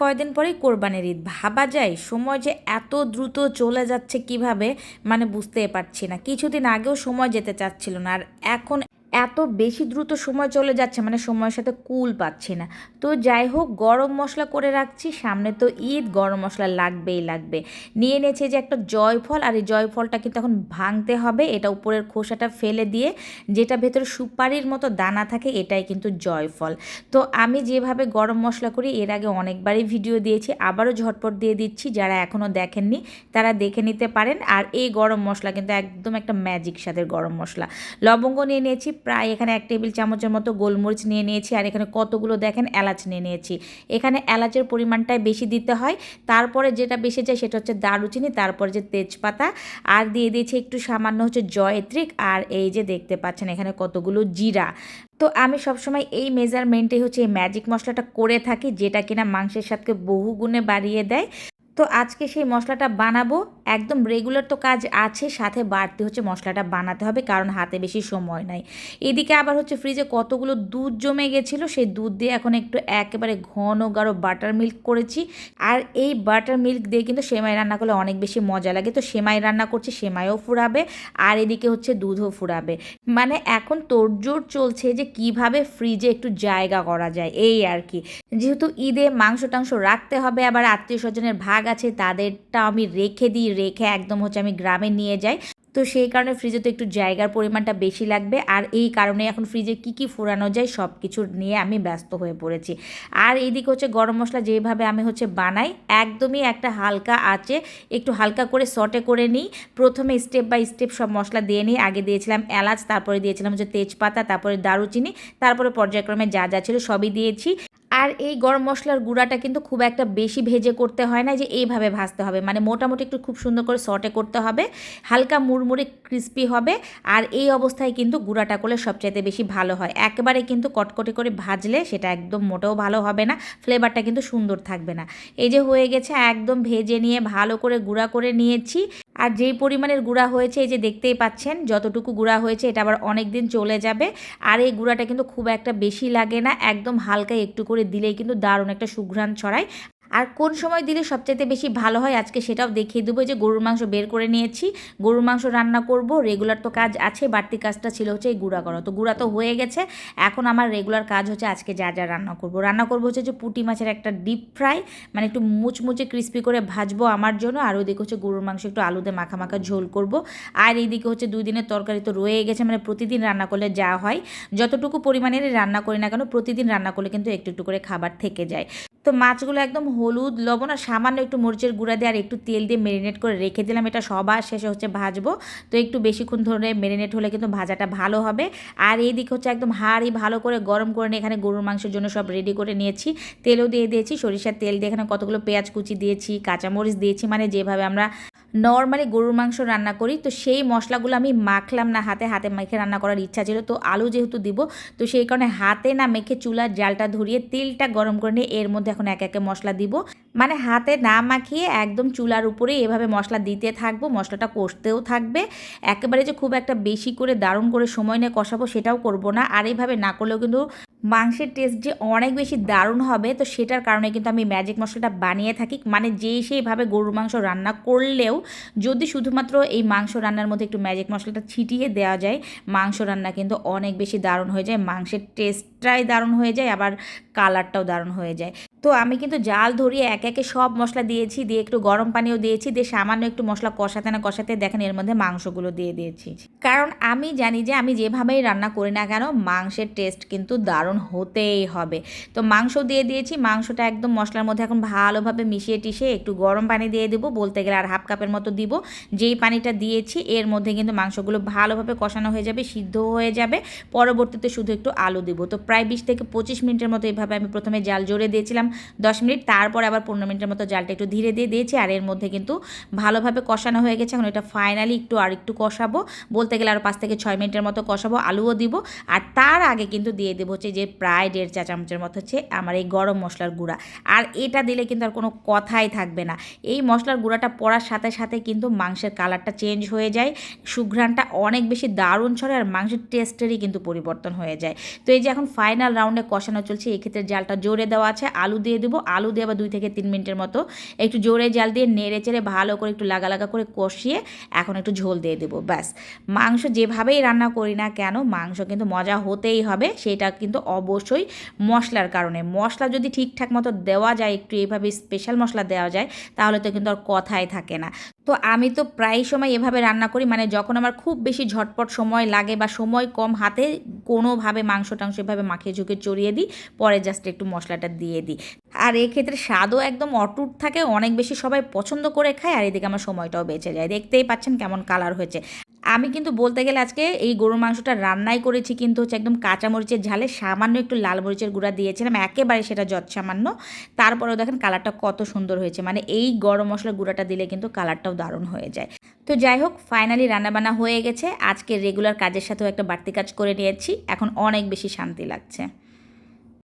কয়দিন পরেই কোরবানির ঈদ। ভাবা যায়, সময় যে এত দ্রুত চলে যাচ্ছে কীভাবে মানে বুঝতে পারছি না। কিছুদিন আগেও সময় যেতে চাচ্ছিল না, আর এখন এত বেশি দ্রুত সময় চলে যাচ্ছে মানে সময়ের সাথে কুল পাচ্ছি না। তো যাই হোক, গরম মশলা করে রাখছি, সামনে তো ঈদ, গরম মশলা লাগবেই লাগবে। নিয়ে নিয়েছে যে একটা জয়ফল, আর এই জয়ফলটা কিন্তু এখন ভাঙতে হবে, এটা উপরের খোসাটা ফেলে দিয়ে যেটা ভেতরে সুপারির মতো দানা থাকে, এটাই কিন্তু জয়ফল। তো আমি যেভাবে গরম মশলা করি, এর আগে অনেকবারই ভিডিও দিয়েছি, আবারও ঝটপট দিয়ে দিচ্ছি, যারা এখনও দেখেননি, তারা দেখে নিতে পারেন। আর এই গরম মশলা কিন্তু একদম একটা ম্যাজিক স্বাদের গরম মশলা। লবঙ্গ নিয়ে নিয়েছি প্রায় এখানে এক টেবিল চামচের মতো গোলমরিচ নিয়ে নিয়েছি, আর এখানে কতগুলো দেখেন এলাচ নিয়ে নিয়েছি। এখানে এলাচের পরিমাণটাই বেশি দিতে হয়। তারপরে যেটা বেশি যায় সেটা হচ্ছে দারুচিনি, তারপরে যে তেজপাতা, আর দিয়ে দিয়েছি একটু সামান্য হচ্ছে জয়ত্রিক, আর এই যে দেখতে পাচ্ছেন এখানে কতগুলো জিরা। তো আমি সবসময় এই মেজারমেন্টে হচ্ছে এই ম্যাজিক মশলাটা করে থাকি, যেটা কিনা মাংসের সাথে বহু গুণে বাড়িয়ে দেয়। তো আজকে সেই মশলাটা বানাবো। একদম রেগুলার তো কাজ আছে, সাথে বাড়তি হচ্ছে মশলাটা বানাতে হবে, কারণ হাতে বেশি সময় নাই। এদিকে আবার হচ্ছে ফ্রিজে কতগুলো দুধ জমে গেছিল, সেই দুধ দিয়ে এখন একটু একেবারে ঘন গাঢ় বাটার মিল্ক করেছি। আর এই বাটার মিল্ক দিয়ে কিন্তু সেমাই রান্না করলে অনেক বেশি মজা লাগে। তো সেমাই রান্না করছি, সেমাইও ফুরাবে, আর এদিকে হচ্ছে দুধও ফুরাবে। মানে এখন তোড়জোড় চলছে যে কীভাবে ফ্রিজে একটু জায়গা করা যায়, এই আর কি। যেহেতু ঈদে মাংস টাংস রাখতে হবে, আবার আত্মীয় স্বজনের ভাগ আছে তাদেরটা আমি রেখে দিই, রেখে একদম হচ্ছে আমি গ্রামে নিয়ে যাই। তো সেই কারণে ফ্রিজে তো একটু জায়গার পরিমাণটা বেশি লাগবে। আর এই কারণে এখন ফ্রিজে কি কি ফোরানো যায় সব কিছু নিয়ে আমি ব্যস্ত হয়ে পড়েছি। আর এইদিকে হচ্ছে গরম মশলা যেভাবে আমি হচ্ছে বানাই, একদমই একটা হালকা আছে। একটু হালকা করে সটে করে নিই। প্রথমে স্টেপ বাই স্টেপ সব মশলা দিয়ে নিই। আগে দিয়েছিলাম এলাচ, তারপরে দিয়েছিলাম হচ্ছে তেজপাতা, তারপরে দারুচিনি, তারপরে পর্যায়ক্রমে যা যা ছিল সবই দিয়েছি। আর এই গরম মশলার গুঁড়াটা কিন্তু খুব একটা বেশি ভেজে করতে হয় না যে এইভাবে ভাজতে হবে। মানে মোটামুটি একটু খুব সুন্দর করে সটে করতে হবে, হালকা মুড়মুড়ে ক্রিস্পি হবে, আর এই অবস্থায় কিন্তু গুঁড়াটা করলে সবচাইতে বেশি ভালো হয়। একেবারে কিন্তু কটকটি করে ভাজলে সেটা একদম মোটেও ভালো হবে না, ফ্লেভারটা কিন্তু সুন্দর থাকবে না। এই যে হয়ে গেছে, একদম ভেজে নিয়ে ভালো করে গুঁড়া করে নিয়েছি। আর যেই পরিমাণের গুঁড়া হয়েছে, এই যে দেখতেই পাচ্ছেন, যতটুকু গুঁড়া হয়েছে, এটা আবার অনেক দিন চলে যাবে। আর এই গুঁড়াটা কিন্তু খুব একটা বেশি লাগে না, একদম হালকা একটু করে দিলেই কিন্তু দারুণ একটা সুঘ্রাণ ছড়ায়। আর কোন সময় দিলে সবচাইতে বেশি ভালো হয় আজকে সেটাও দেখিয়ে দেবো। যে গরুর মাংস বের করে নিয়েছি, গরুর মাংস রান্না করব রেগুলার তো কাজ আছে, বাড়তি কাজটা ছিল হচ্ছে এই গুঁড়া করা। তো গুঁড়া তো হয়ে গেছে, এখন আমার রেগুলার কাজ হচ্ছে আজকে যা যা রান্না করব। রান্না করব হচ্ছে যে পুটি মাছের একটা ডিপ ফ্রাই মানে একটু মুচমুচে ক্রিস্পি করে ভাজবো আমার জন্য, আর ওইদিকে হচ্ছে গরুর মাংস একটু আলুতে মাখা মাখা ঝোল করব। আর এইদিকে হচ্ছে দুই দিনের তরকারি তো রয়ে গেছে মানে প্রতিদিন রান্না করলে যা হয়, যতটুকু পরিমাণের রান্না করি না কেন, প্রতিদিন রান্না করলে কিন্তু একটু একটু করে খাবার থেকে যায়। তো মাছগুলো একদম হলুদ, লবণ আর সামান্য একটু মরিচের গুঁড়া দিয়ে আর একটু তেল দিয়ে মেরিনেট করে রেখে দিলাম। এটা সবার শেষে হচ্ছে ভাজবো। তো একটু বেশিক্ষণ ধরে মেরিনেট হলে কিন্তু ভাজাটা ভালো হবে। আর এই দিক হচ্ছে একদম হাড়ি ভালো করে গরম করে নিয়ে এখানে গরুর মাংসের জন্য সব রেডি করে নিয়েছি। তেলও দিয়ে দিয়েছি, সরিষার তেল দিয়ে এখানে কতগুলো পেঁয়াজ কুচি দিয়েছি, কাঁচামরিচ দিয়েছি মানে যেভাবে আমরা নর্মালি গরুর মাংস রান্না করি। তো সেই মশলাগুলো আমি মাখলাম না, হাতে হাতে মেখে রান্না করার ইচ্ছা ছিল। তো আলু যেহেতু দিব, তো সেই কারণে হাতে না মেখে চুলার জালটা ধরিয়ে তেলটা গরম করে নিয়ে এর মধ্যে এখন এক একে মশলা দিব। মানে হাতে না মাখিয়ে একদম চুলার উপরে এভাবে মশলা দিতে থাকব, মশলাটা কষতেও থাকবে। একেবারে যে খুব একটা বেশি করে দারুণ করে সময় নিয়ে কষাবো সেটাও করব না। আর এইভাবে না করলেও কিন্তু মাংসের টেস্ট যে অনেক বেশি দারুণ হবে, তো সেটার কারণে কিন্তু আমি ম্যাজিক মশলাটা বানিয়ে থাকি। মানে যেই সেইভাবে গরুর মাংস রান্না করলেও যদি শুধুমাত্র এই মাংস রান্নার মধ্যে একটু ম্যাজিক মশলাটা ছিটিয়ে দেওয়া যায়, মাংস রান্না কিন্তু অনেক বেশি দারুণ হয়ে যায়, মাংসের টেস্টটাই দারুণ হয়ে যায়, আবার কালারটাও দারুণ হয়ে যায়। তো আমি কিন্তু জাল ধরিয়ে এক একে একে সব মশলা দিয়েছি, দিয়ে একটু গরম পানিও দিয়েছি, দিয়ে সামান্য একটু মশলা কষাতে না কষাতে দেখেন এর মধ্যে মাংসগুলো দিয়ে দিয়েছি। কারণ আমি জানি যে আমি যেভাবেই রান্না করি না কেন, মাংসের টেস্ট কিন্তু দারুণ হতেই হবে। তো মাংস দিয়ে দিয়েছি, মাংসটা একদম মশলার মধ্যে এখন ভালোভাবে মিশিয়ে টিশিয়ে একটু গরম পানি দিয়ে দেবো, বলতে গেলে আর হাফ কাপের মতো দিব। যেই পানিটা দিয়েছি, এর মধ্যে কিন্তু মাংসগুলো ভালোভাবে কষানো হয়ে যাবে, সিদ্ধ হয়ে যাবে। পরবর্তীতে শুধু একটু আলু দিব। তো প্রায় বিশ থেকে পঁচিশ মিনিটের মতো এইভাবে আমি প্রথমে জাল জোরে দিয়েছিলাম, দশ মিনিট। তারপর আবার পনেরো মিনিটের মতো জালটা একটু ধীরে দিয়ে দিয়েছি, আর এর মধ্যে কিন্তু ভালোভাবে কষানো হয়ে গেছে। এখন এটা ফাইনালি একটু আর একটু কষাবো। বলতে গেলে আরও পাঁচ থেকে ছয় মিনিটের মতো কষাবো, আলুও দিব, আর তার আগে কিন্তু দিয়ে দেবো হচ্ছে যে প্রায় দেড় চা চামচের মতো হচ্ছে আমার এই গরম মশলার গুঁড়া। আর এটা দিলে কিন্তু আর কোনো কথাই থাকবে না। এই মশলার গুঁড়াটা পড়ার সাথে সাথে কিন্তু মাংসের কালারটা চেঞ্জ হয়ে যায়, সুঘ্রাণটা অনেক বেশি দারুণ ছড়ে আর মাংসের টেস্টেরই কিন্তু পরিবর্তন হয়ে যায়। তো এই যে এখন ফাইনাল রাউন্ডে কষানো চলছে, এক্ষেত্রে জালটা জোরে দেওয়া আছে, আলু দিয়ে দেবো, আলু দিয়ে আবার দুই থেকে তিন মিনিটের মতো একটু জোরে জাল দিয়ে নেড়ে চেড়ে ভালো করে একটু লাগা লাগা করে কষিয়ে এখন একটু ঝোল দিয়ে দেবো, ব্যাস। মাংস যেভাবেই রান্না করি না কেন, মাংস কিন্তু মজা হতেই হবে, সেটা কিন্তু অবশ্যই মশলার কারণে। মশলা যদি ঠিকঠাক মতো দেওয়া যায়, একটু এইভাবে স্পেশাল মশলা দেওয়া যায়, তাহলে তো কিন্তু আর কথাই থাকে না। তো আমি তো প্রায় সময় এভাবে রান্না করি মানে যখন আমার খুব বেশি ঝটপট সময় লাগে বা সময় কম হাতে, কোনোভাবে মাংস টাংস এভাবে মাখিয়ে ঝুঁকে চড়িয়ে দিই, পরে জাস্ট একটু মশলাটা দিয়ে দিই। আর এক্ষেত্রে স্বাদও একদম অটুট থাকে, অনেক বেশি সবাই পছন্দ করে খায়, আর এদিকে আমার সময়টাও বেঁচে যায়। দেখতেই পাচ্ছেন কেমন কালার হয়েছে। আমি কিন্তু বলতে গেলে আজকে এই গরুর মাংসটা রান্নাই করেছি কিন্তু হচ্ছে একদম কাঁচামরিচের ঝালে, সামান্য একটু লাল মরিচের গুঁড়া দিয়েছিলাম, একেবারে সেটা যত সামান্য তারপরেও দেখেন কালারটা কত সুন্দর হয়েছে মানে এই গরম মশলার গুঁড়াটা দিলে কিন্তু কালারটাও দারুণ হয়ে যায়। তো যাই হোক ফাইনালি রান্নাবান্না হয়ে গেছে। আজকে রেগুলার কাজের সাথেও একটা বাড়তি কাজ করে নিয়েছি। এখন অনেক বেশি শান্তি লাগছে।